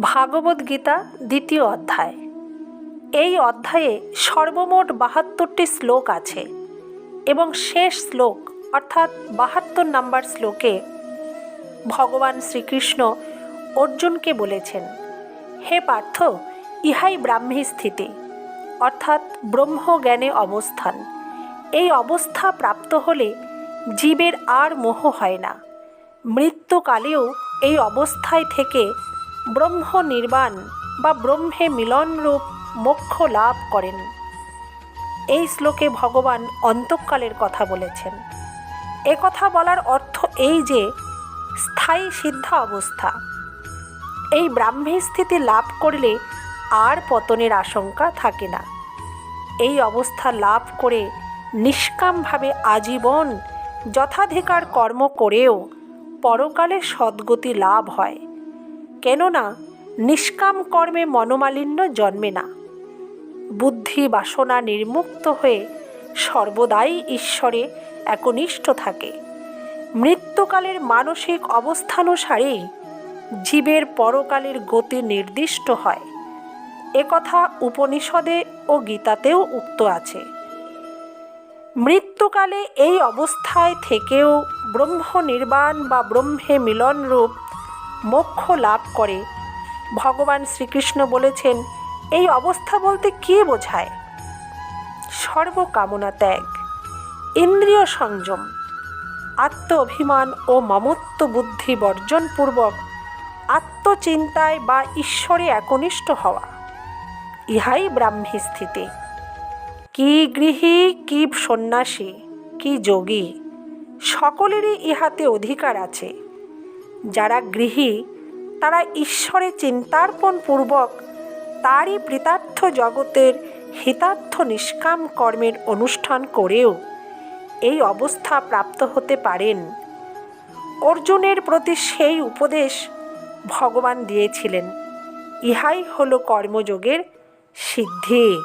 ভাগবত গীতা দ্বিতীয় অধ্যায়। এই অধ্যায়ে সর্বমোট বাহাত্তরটি শ্লোক আছে এবং শেষ শ্লোক, অর্থাৎ বাহাত্তর নাম্বার শ্লোকে ভগবান শ্রীকৃষ্ণ অর্জুনকে বলেছেন, হে পার্থ, ইহাই ব্রাহ্মী স্থিতি, অর্থাৎ ব্রহ্মজ্ঞানে অবস্থান। এই অবস্থা প্রাপ্ত হলে জীবের আর মোহ হয় না। মৃত্যুকালেও এই অবস্থায় থেকে ব্রহ্ম নির্বাণ বা ব্রহ্মে মিলনরূপ মোক্ষ লাভ করেন। এই শ্লোকে ভগবান অন্তকালের কথা বলেছেন। কথা বলার অর্থ এই যে, স্থায়ী সিদ্ধা অবস্থা। এই ব্রাহ্মী স্থিতি লাভ করলে আর পতনের আশঙ্কা থাকে না। এই অবস্থা লাভ করে নিষ্কামভাবে আজীবন যথাধিকার কর্ম করেও পরকালে সদ্গতি লাভ হয়। কেননা নিষ্কাম কর্মে মনোমালিন্য জন্মে না। বুদ্ধি বাসনা নির্মুক্ত হয়ে সর্বদাই ঈশ্বরে একনিষ্ঠ থাকে। মৃত্যুকালের মানসিক অবস্থানুসারেই জীবের পরকালের গতি নির্দিষ্ট হয়। একথা উপনিষদে ও গীতাতেও উক্ত আছে। মৃত্যুকালে এই অবস্থায় থেকেও ব্রহ্ম নির্বাণ বা ব্রহ্মে মিলন রূপ মোক্ষ লাভ করে। ভগবান শ্রীকৃষ্ণ বলেছেন, এই অবস্থা বলতে কী বোঝায়? সর্বকামনা ত্যাগ, ইন্দ্রিয় সংযম আত্ম অভিমান ও মমত্ব বুদ্ধি বর্জনপূর্বক আত্মচিন্তায় বা ঈশ্বরে একনিষ্ঠ হওয়া, ইহাই ব্রাহ্মী স্থিতি। কি গৃহী, কি সন্ন্যাসী, কি যোগী, সকলেরই ইহাতে অধিকার আছে। যারা গৃহী, তারা ঈশ্বরে চিন্তার্পণ পূর্বক তারই প্রীতার্থ জগতের হিতার্থ নিষ্কাম কর্মের অনুষ্ঠান করেও এই অবস্থা প্রাপ্ত হতে পারেন। অর্জুনের প্রতি সেই উপদেশ ভগবান দিয়েছিলেন। ইহাই হলো কর্মযোগের সিদ্ধি।